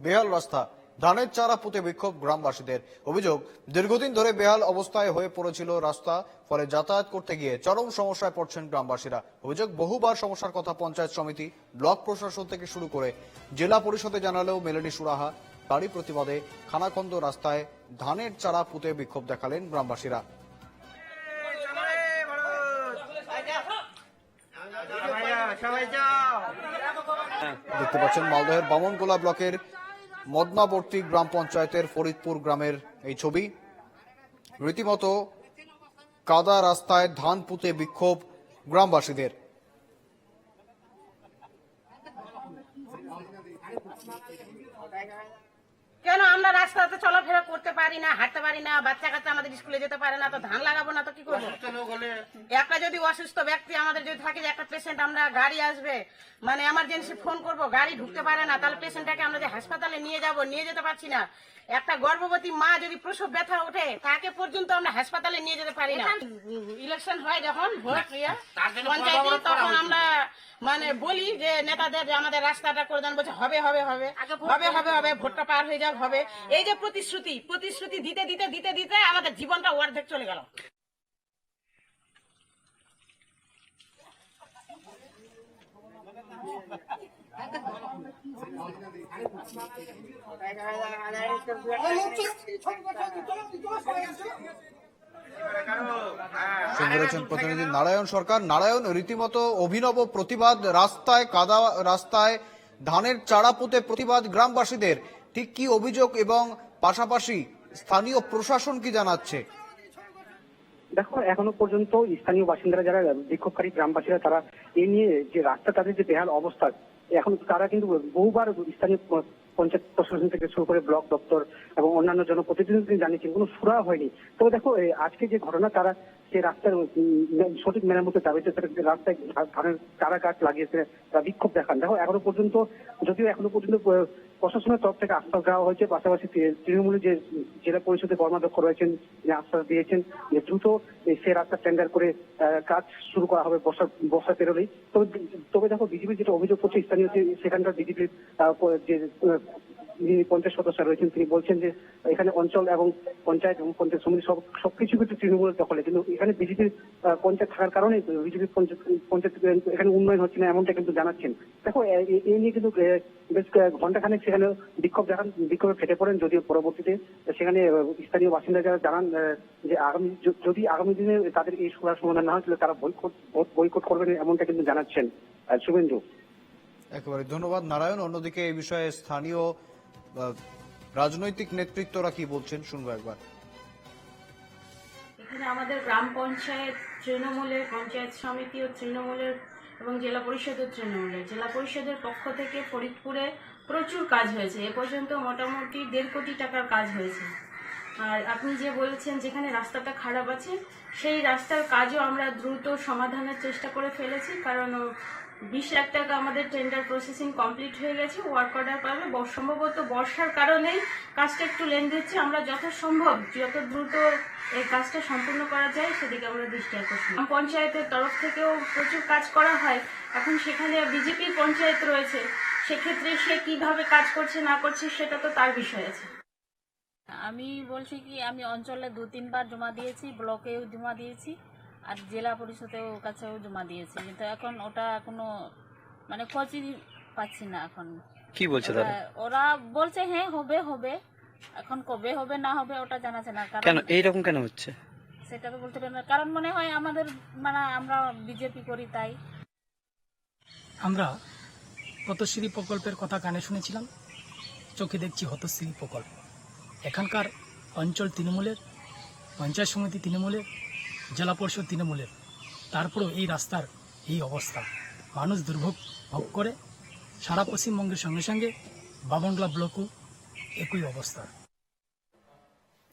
বেহাল রাস্তা ধানের চারা পুঁতে বিক্ষোভ গ্রামবাসীদের। অভিযোগ দীর্ঘদিন ধরে বেহাল অবস্থায় হয়ে পড়েছিল রাস্তা ফলে যাতায়াত করতে গিয়ে চরম সমস্যায় পড়ছেন গ্রামবাসীরা। অভিযোগ বহুবার সমস্যার কথা পঞ্চায়েত সমিতি ব্লক প্রশাসন থেকে শুরু করে জেলা পরিষদে জানালেও মেলেনি সুরাহা। তারই প্রতিবাদে খানাখন্দ রাস্তায় ধানের চারা পুঁতে বিক্ষোভ দেখালেন গ্রামবাসীরা। দেখতে পাচ্ছেন মালদহের বামনগোলা ব্লকের মদনাবর্তী গ্রাম পঞ্চায়েতের ফরিদপুর গ্রামের এই ছবি। রীতিমতো কাদা রাস্তায় ধান পুঁতে বিক্ষোভ গ্রামবাসীদের। কেন? আমরা রাস্তাতে চলাফেরা করতে পারি না হাঁটতে পারি না বাচ্চা কাচ্চা আমাদের স্কুলে যেতে পারে না তো ধান লাগাবো না তো কি করব? একটা যদি অসুস্থ ব্যক্তি আমাদের যদি থাকে যে একটা পেশেন্ট আমরা গাড়ি আসবে মানে এমার্জেন্সি ফোন করব গাড়ি ঢুকতে পারে না তাহলে পেশেন্টটাকে আমরা যে হাসপাতালে নিয়ে যাব নিয়ে যেতে পারছি না। একটা গর্ভবতী মা যদি প্রসব ব্যথা ওঠে তাকে পর্যন্ত আমরা হাসপাতালে নিয়ে যেতে পারি না। ইলেকশন হয় যখন ভোট পঞ্চায়েতে তখন আমরা মানে বলি যে নেতাদের আমাদের রাস্তাটা করে দেন বলছে হবে হবে হবে। হবে হবে হবে ভোটটা পার হয়ে যাক হবে। এই যে প্রতিশ্রুতি প্রতিশ্রুতি দিতে দিতে দিতে দিতে আমাদের জীবনটা অর্ধেক চলে গেল। প্রতিনিধি নারায়ণ সরকার। নারায়ণ রীতিমতো অভিনব প্রতিবাদ রাস্তায় কাদা রাস্তায় ধানের চারা পুঁতে প্রতিবাদ গ্রামবাসীদের। ঠিক কি অভিযোগ এবং পাশাপাশি স্থানীয় প্রশাসন কি জানাচ্ছে? দেখো, এখনও পর্যন্ত স্থানীয় বাসিন্দারা যারা বিক্ষোভকারী গ্রামবাসীরা, তারা এ নিয়ে যে রাস্তা, তাদের যে বেহাল অবস্থা, এখন তারা কিন্তু বহুবার স্থানীয় পঞ্চায়েত প্রশাসন থেকে শুরু করে ব্লক দপ্তর এবং অন্যান্য জনপ্রতিনিধি জানিয়েছেন, কোনো সুরা হয়নি। তবে দেখো আজকে যে ঘটনা, তারা যে রাস্তার সঠিক মেরামতের দাবিতে রাস্তায় ধানের চারা গাছ লাগিয়েছে, তারা বিক্ষোভ দেখান। দেখো, এখনও পর্যন্ত, যদিও এখনও পর্যন্ত প্রশাসনের তরফ থেকে আশ্বাস দেওয়া হয়েছে, পাশাপাশি তৃণমূলের যে জেলা পরিষদের কর্মাধ্যক্ষ রয়েছেন যে আশ্বাস দিয়েছেন যে দ্রুত সে রাস্তা টেন্ডার করে কাজ শুরু করা হবে বর্ষা বর্ষা পেরোলেই। তবে তবে দেখো, বিজেপি যেটা অভিযোগ করছে, স্থানীয় যে সেখানকার বিজেপির যে যিনি পঞ্চায়েত সদস্য রয়েছেন, তিনি বলছেন যে এখানে অঞ্চল এবং পঞ্চায়েত এবং পঞ্চায়েত সমিতি সব সবকিছু কিন্তু তৃণমূলের দখলে। কিন্তু এখানে বিজেপির পঞ্চায়েত থাকার কারণে বিজেপির পঞ্চায়েত এখানে উন্নয়ন হচ্ছে না এমনটা কিন্তু জানাচ্ছেন। দেখো, এ- নিয়ে কিন্তু বেশ ঘন্টাখানেক সেখানে বিক্ষোভ দেখান, বিক্ষোভে ফেটে পড়েন, যদিও পরবর্তীতে সেখানে স্থানীয় বাসিন্দা যারা জানান যে আগামী যদি আগামী দিনে তাদের এই সুরার সমাধান না হয় তারা বৈকট বৈকট করবেন এমনটা কিন্তু জানাচ্ছেন শুভেন্দু। একেবারে, ধন্যবাদ। নারায়ণ, অন্যদিকে এই বিষয়ে স্থানীয় রাজনৈতিক নেতৃত্বরা কি বলছেন? শুনব একবার। এখানে আমাদের গ্রাম পঞ্চায়েত তৃণমূলের, পঞ্চায়েত সমিতি ও তৃণমূলের এবং জেলা পরিষদের তৃণমূলের। জেলা পরিষদের পক্ষ থেকে ফরিদপুরে প্রচুর কাজ হয়েছে। এ পর্যন্ত মোটামুটি দেড় কোটি টাকার কাজ হয়েছে। আর আপনি যে বলেছেন যেখানে রাস্তাটা খারাপ আছে, সেই রাস্তার কাজও আমরা দ্রুত সমাধানের চেষ্টা করে ফেলেছি, কারণ বিশ লাখ টাকা আমাদের টেন্ডার প্রসেসিং কমপ্লিট হয়ে গেছে ওয়ার্ক অর্ডার পাবে। সম্ভবত বর্ষার কারণেই কাজটা একটু লেন্দি হচ্ছে আমরা যথাসম্ভব যত দ্রুত এই কাজটা সম্পূর্ণ করা যায়, সেদিকে আমরা দৃষ্টি আকর্ষণ পঞ্চায়েতের তরফ থেকেও প্রচুর কাজ করা হয়। এখন সেখানে বিজেপির পঞ্চায়েত রয়েছে, সেক্ষেত্রে সে কীভাবে কাজ করছে, না করছে, সেটা তো তার বিষয় আছে। আমি বলছি কি, আমি অঞ্চলে দু তিনবার জমা দিয়েছি, ব্লকেও জমা দিয়েছি। আর জেলা পরিষদেও কাছেও জমা দিয়েছি কিন্তু এখন ওটা কোনো মানে খোঁজই পাচ্ছি না এখন। কি বলছে তারা? ওরা- বলছে হ্যাঁ হবে হবে। এখন কবে হবে না হবে ওটা জানা না। কেন কারণ এইরকম কেন হচ্ছে? সেটা তো বলতে পারি না। কারণ মনে হয় আমাদের মানে আমরা বিজেপি করি তাই। আমরা পথশ্রী প্রকল্পের কথা কানে শুনেছিলাম। চোখে দেখছি হতশ্রী প্রকল্প। এখানকার অঞ্চল তৃণমূলের পঞ্চায়েত সমিতি তৃণমূলের জেলা পরিষদ তৃণমূলের। তারপরেও এই রাস্তার এই অবস্থা। মানুষ দুর্ভোগ ভোগ করে। সারা পশ্চিমবঙ্গের সঙ্গে সঙ্গে বাবনগলা ব্লকও একই অবস্থা।